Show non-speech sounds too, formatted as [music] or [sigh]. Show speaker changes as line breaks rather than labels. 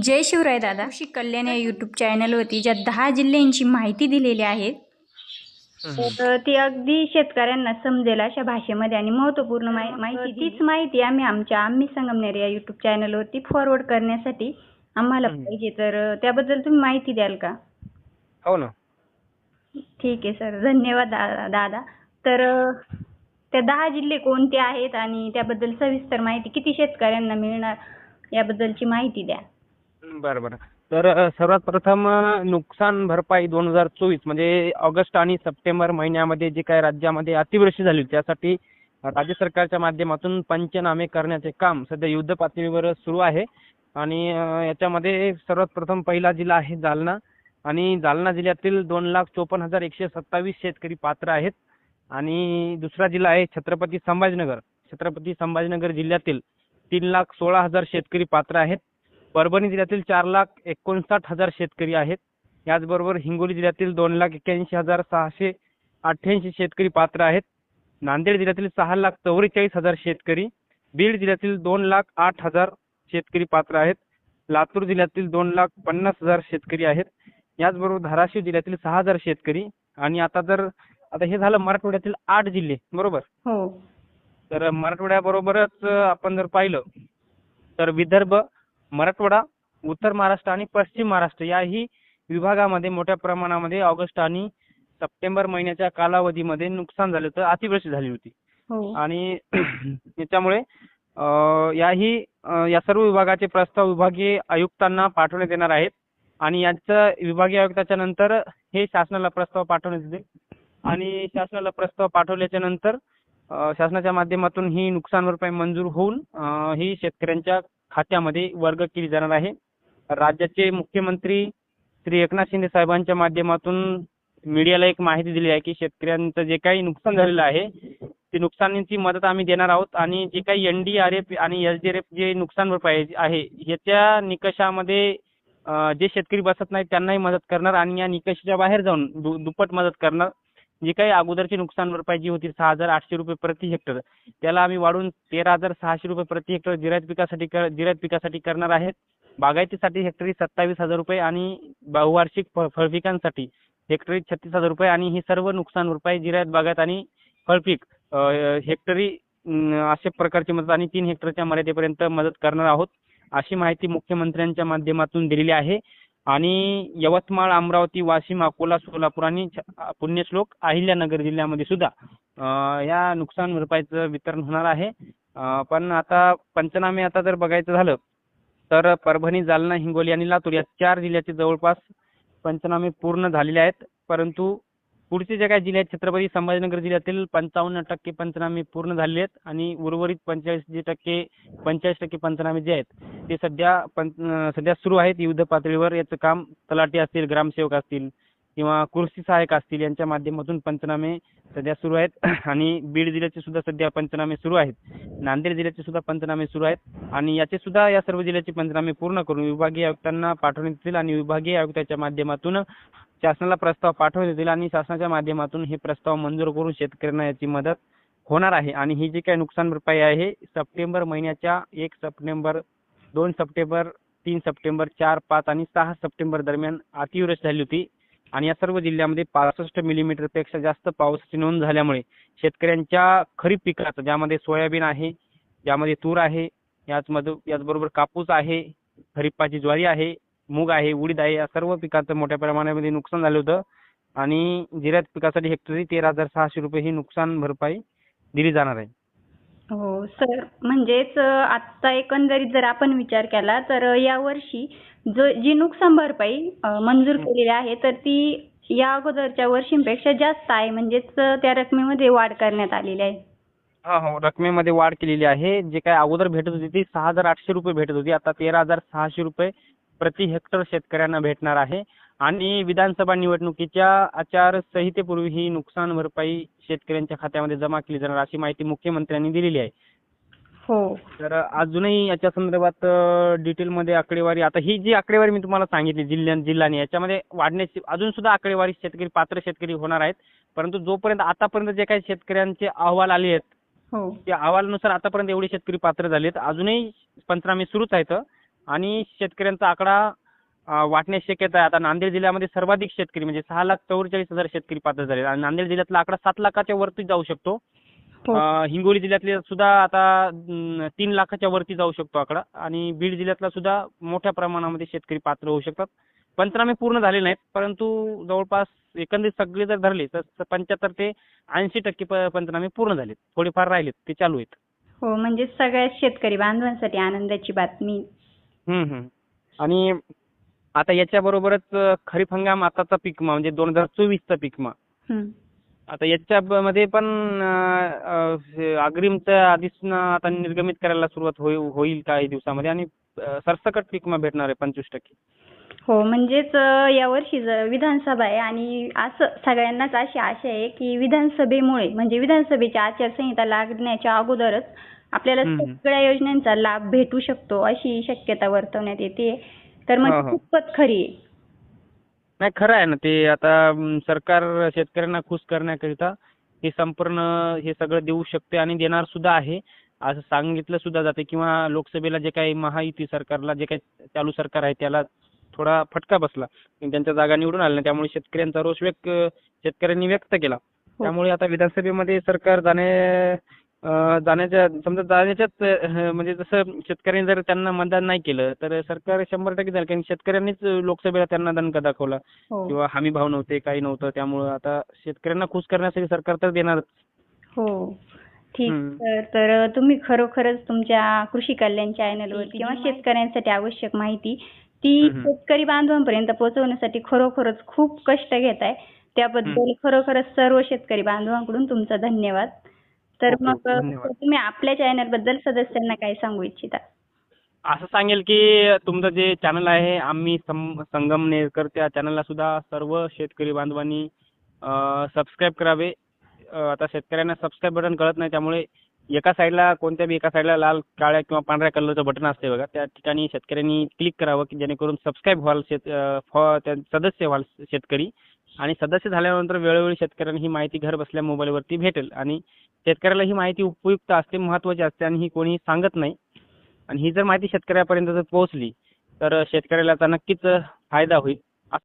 जय शिवराय दादा. कृषी कल्याण या यूट्यूब चॅनलवरती ज्या दहा जिल्ह्यांची माहिती दिलेली आहे तर ती अगदी शेतकऱ्यांना समजेल अशा भाषेमध्ये आणि महत्त्वपूर्ण माहि- माहिती तीच माहिती आम्ही आमच्या आम्ही संगमनेर या यूट्यूब चॅनलवरती फॉरवर्ड करण्यासाठी आम्हाला. पाहिजे. तर अ, त्याबद्दल तुम्ही माहिती द्याल का?
हो ना.
ठीक आहे सर. धन्यवाद दा- दादा. तर अ, त्या दहा जिल्हे कोणते आहेत आणि त्याबद्दल सविस्तर माहिती किती शेतकऱ्यांना मिळणार याबद्दलची माहिती द्या.
बरं बरं. तर सर्वात प्रथम नुकसान भरपाई दोन हजार चोवीस म्हणजे ऑगस्ट आणि सप्टेंबर महिन्यामध्ये जे काही राज्यामध्ये अतिवृष्टी झाली त्यासाठी राज्य सरकारच्या माध्यमातून पंचनामे करण्याचे काम सध्या युद्ध पातळीवर सुरू आहे. आणि याच्यामध्ये सर्वात प्रथम पहिला जिल्हा आहे जालना. आणि जालना जिल्ह्यातील दोन लाख चोपन्न हजार एकशे सत्तावीस शेतकरी पात्र आहेत. आणि दुसरा जिल्हा आहे छत्रपती संभाजीनगर. छत्रपती संभाजीनगर जिल्ह्यातील तीन लाख सोळा हजार शेतकरी पात्र आहेत. परभणी जिल्ह्यातील चार लाख एकोणसाठ हजार शेतकरी आहेत. याचबरोबर हिंगोली जिल्ह्यातील दोन लाख एक्क्याऐंशी हजार सहाशे अठ्ठ्याऐंशी शेतकरी पात्र आहेत. नांदेड जिल्ह्यातील सहा लाख चौवेचाळीस हजार शेतकरी बीड जिल्ह्यातील दोन लाख आठ हजार शेतकरी पात्र आहेत. लातूर जिल्ह्यातील दोन लाख पन्नास हजार शेतकरी आहेत. याचबरोबर धाराशिव जिल्ह्यातील सहा हजार शेतकरी आणि आता जर आता हे झालं मराठवाड्यातील आठ जिल्हे बरोबर?
हो.
तर मराठवाड्याबरोबरच आपण जर पाहिलं तर विदर्भ मराठवाडा उत्तर महाराष्ट्र आणि पश्चिम महाराष्ट्र याही विभागामध्ये मोठ्या प्रमाणामध्ये ऑगस्ट आणि सप्टेंबर महिन्याच्या कालावधीमध्ये नुकसान झालं होतं अतिवृष्टी झाली होती.
हो.
आणि [clears throat] याच्यामुळे याही या सर्व विभागाचे प्रस्ताव विभागीय आयुक्तांना पाठवण्यात येणार आहेत. आणि यांचं विभागीय आयुक्ताच्या नंतर हे शासनाला प्रस्ताव पाठवण्यात येतील. आणि शासनाला प्रस्ताव पाठवल्याच्या नंतर शासनाच्या माध्यमातून ही नुकसान भरपाई मंजूर होऊन ही शेतकऱ्यांच्या खात्यामध्ये वर्ग केली जाणार आहे. राज्याचे मुख्यमंत्री श्री एकनाथ शिंदे साहेबांच्या माध्यमातून मीडियाला एक माहिती दिली आहे की शेतकऱ्यांचं जे काही नुकसान झालेलं आहे ते नुकसानीची मदत आम्ही देणार आहोत आणि जे काही एनडीआरएफ आणि एसडीआरएफ जे नुकसान भरपाई आहे याच्या निकषामध्ये जे शेतकरी बसत नाहीत त्यांनाही मदत करणार आणि या निकषाच्या बाहेर जाऊन दु- दुप्पट मदत करणार. जी काही अगोदरची नुकसान भरपाई जी होती सहा हजार आठशे रुपये प्रति हेक्टर. त्याला आम्ही वाढून तेरा हजार सहाशे रुपये प्रति हेक्टर जिरायत पिकासाठी जिरायत पिकासाठी करणार आहेत. बागायतीसाठी हेक्टरी सत्तावीस हजार रुपये आणि बहुवार्षिक फळपिकांसाठी हेक्टरी छत्तीस हजार रुपये आणि ही सर्व नुकसान भरपाई जिरायत बागायत आणि फळपीक अं, हेक्टरी अशा प्रकारची मदत आणि तीन हेक्टरच्या मर्यादेपर्यंत मदत करणार आहोत अशी माहिती मुख्यमंत्र्यांच्या माध्यमातून दिलेली आहे. आणि यवतमाळ अमरावती वाशिम अकोला सोलापूर आणि पुण्यश्लोक अहिल्यानगर जिल्ह्यामध्ये सुद्धा या नुकसान भरपाईचं वितरण होणार आहे. पण आता पंचनामे आता जर बघायचं झालं तर परभणी जालना हिंगोली आणि लातूर या चार जिल्ह्याचे जवळपास पंचनामे पूर्ण झालेले आहेत. परंतु पुढचे जे काही जिल्हे आहेत छत्रपती संभाजीनगर जिल्ह्यातील पंचावन्न टक्के पंचनामे पूर्ण झालेले आहेत आणि उर्वरित पंचेचाळीस जे टक्के पंचेचाळीस टक्के पंचनामे जे आहेत ते सध्या सध्या सुरू आहेत. युद्ध पातळीवर याचं काम तलाठी असतील ग्रामसेवक असतील किंवा कृषी सहाय्यक असतील यांच्या माध्यमातून पंचनामे सध्या सुरू आहेत. [clears throat] आणि बीड जिल्ह्याचे सुद्धा सध्या पंचनामे सुरू आहेत. नांदेड जिल्ह्याचे सुद्धा पंचनामे सुरू आहेत. आणि याचे सुद्धा या सर्व जिल्ह्याचे पंचनामे पूर्ण करून विभागीय आयुक्तांना पाठवण्यात येतील आणि विभागीय आयुक्ताच्या माध्यमातून शासनाला प्रस्ताव पाठवण्यात येतील आणि शासनाच्या माध्यमातून हे प्रस्ताव मंजूर करून शेतकऱ्यांना याची मदत होणार आहे. आणि ही जी काही नुकसान भरपाई आहे सप्टेंबर महिन्याच्या एक सप्टेंबर दोन सप्टेंबर तीन सप्टेंबर चार पाच आणि सहा सप्टेंबर दरम्यान अतिवृष्टी झाली होती. आणि या सर्व जिल्ह्यामध्ये पासष्ट मिलीमीटरपेक्षा जास्त पावसाची नोंद झाल्यामुळे शेतकऱ्यांच्या खरीप पिकाचं ज्यामध्ये सोयाबीन आहे ज्यामध्ये तूर आहे याचमध्ये याचबरोबर कापूस आहे खरीपाची ज्वारी आहे मूग आहे उडीद आहे या सर्व पिकाचं मोठ्या प्रमाणामध्ये नुकसान झालं होतं. आणि जिऱ्यात पिकासाठी हेक्टरी तेरा हजार सहाशे रुपये ही नुकसान भरपाई दिली जाणार आहे.
हो सर म्हणजेच अ, आत्ता एकंदरीत जर आपण विचार केला तर यावर्षी जो जी नुकसान भरपाई अ, मंजूर. केलेली आहे तर ती या अगोदरच्या वर्षींपेक्षा जास्त आहे म्हणजेच त्या रकमेमध्ये वाढ करण्यात आलेली आहे.
हा हो रकमेमध्ये वाढ केलेली आहे. जे काय अगोदर भेटत होती ती सहा हजार आठशे रुपये भेटत होती. आता तेरा हजार सहाशे रुपये प्रति हेक्टर शेतकऱ्यांना भेटणार आहे. आणि विधानसभा निवडणुकीच्या आचारसंहितेपूर्वी ही नुकसान भरपाई शेतकऱ्यांच्या खात्यामध्ये जमा केली जाणार अशी माहिती मुख्यमंत्र्यांनी दिलेली आहे.
हो.
तर अजूनही याच्या संदर्भात डिटेलमध्ये आकडेवारी आता ही जी आकडेवारी मी तुम्हाला सांगितली जिल्ह्या जिल्ह्याने याच्यामध्ये वाढण्याची अजून सुद्धा आकडेवारी शेतकरी पात्र शेतकरी होणार आहेत. परंतु जोपर्यंत आतापर्यंत जे काही शेतकऱ्यांचे अहवाल आले आहेत
हो.
त्या अहवालानुसार आतापर्यंत एवढे शेतकरी पात्र झालेत. अजूनही पंचनामे सुरूच आहेत. आणि शेतकऱ्यांचा आकडा अं, वाढण्याची शक्यता आहे. आता नांदेड जिल्ह्यामध्ये सर्वाधिक शेतकरी म्हणजे सहा लाख चौवेचाळीस हजार शेतकरी पात्र झाले आणि नांदेड जिल्ह्यातला आकडा सात लाखाच्या वरती जाऊ शकतो.
हो.
हिंगोली जिल्ह्यातले सुद्धा आता तीन लाखाच्या वरती जाऊ शकतो आकडा. आणि बीड जिल्ह्यातला सुद्धा मोठ्या प्रमाणामध्ये शेतकरी पात्र होऊ शकतात. पंचनामे पूर्ण झाले नाहीत परंतु जवळपास एकंदरीत सगळे जर धरले तर पंच्याहत्तर ते ऐंशी टक्के पंचनामे पूर्ण झालेत. थोडेफार राहिलेत ते चालू आहेत.
हो म्हणजे सगळ्या शेतकरी बांधवांसाठी आनंदाची बातमी.
आणि आता याच्याबरोबरच खरीप हंगाम आताचा पीक म्हणजे दोन हजार चोवीसचा पीक. आता याच्यामध्ये पण अग्रिमच्या आधीच आता निर्गमित करायला सुरुवात होईल होईल काही दिवसामध्ये. आणि सरसकट पीक विमा भेटणार आहे पंचवीस टक्के.
हो म्हणजेच यावर्षी ज- विधानसभा आहे आणि असं सगळ्यांनाच अशी आशा आहे की विधानसभेमुळे म्हणजे विधानसभेची आचारसंहिता लागण्याच्या अगोदरच आपल्याला. सगळ्या योजनांचा लाभ भेटू शकतो अशी शक्यता वर्तवण्यात येते तर
हो,
म्हणजे
हो.
खूपच खरी आहे
नाही खरं आहे ना ते आता अं, सरकार शेतकऱ्यांना खुश करण्याकरिता हे संपूर्ण हे सगळं देऊ शकते आणि देणार सुद्धा आहे असं सांगितलं सुद्धा जाते किंवा लोकसभेला जे काही महायुती सरकारला जे काही चालू सरकार आहे त्याला थोडा फटका बसला. त्यांच्या जागा निवडून आल्या नाही. त्यामुळे शेतकऱ्यांचा रोष व्यक्त शेतकऱ्यांनी व्यक्त केला. त्यामुळे आता विधानसभेमध्ये सरकार जाणे जाण्याच्या समजा जाण्याच्याच म्हणजे जसं शेतकऱ्यांनी जर त्यांना मतदान नाही केलं तर सरकार शंभर टक्के जाईल. कारण शेतकऱ्यांनीच लोकसभेला त्यांना दणका दाखवला.
हो.
किंवा हमी भाव नव्हते काही नव्हतं. त्यामुळं आता शेतकऱ्यांना खुश करण्यासाठी सरकार तर देणारच
हो. ठीक. तर तर तुम्ही खरोखरच तुमच्या कृषी कल्याण चॅनलवरती किंवा शेतकऱ्यांसाठी आवश्यक माहिती ती. शेतकरी बांधवांपर्यंत पोहोचवण्यासाठी खरोखरच खूप कष्ट घेत आहे. त्याबद्दल खरोखरच सर्व शेतकरी बांधवांकडून तुमचा धन्यवाद. तर
ओके,
मग
धन्यवाद.
तुम्ही आपल्या चॅनलबद्दल सदस्यांना काय सांगू इच्छिता?
असं सांगेल की तुमचं जे चॅनल आहे आम्ही संगमनेरकर त्या चॅनलला सुद्धा सर्व शेतकरी बांधवांनी सबस्क्राईब करावे. आता शेतकऱ्यांना सबस्क्राईब बटन कळत नाही त्यामुळे एका साईडला कोणत्या बी एका साईडला लाल काळ्या किंवा पांढऱ्या कलरचं बटन असते बघा. त्या ठिकाणी शेतकऱ्यांनी क्लिक करावं की जेणेकरून सबस्क्राईब व्हाल शेत फॉ- सदस्य व्हाल शेतकरी. आणि सदस्य झाल्यानंतर वेळोवेळी शेतकऱ्यांना ही माहिती घर बसल्या मोबाईलवरती भेटेल. आणि शेतकऱ्याला ही माहिती उपयुक्त असते महत्त्वाची असते आणि ही कोणी सांगत नाही. आणि ही जर माहिती शेतकऱ्यापर्यंत जर पोहोचली तर शेतकऱ्याला नक्कीच फायदा होईल.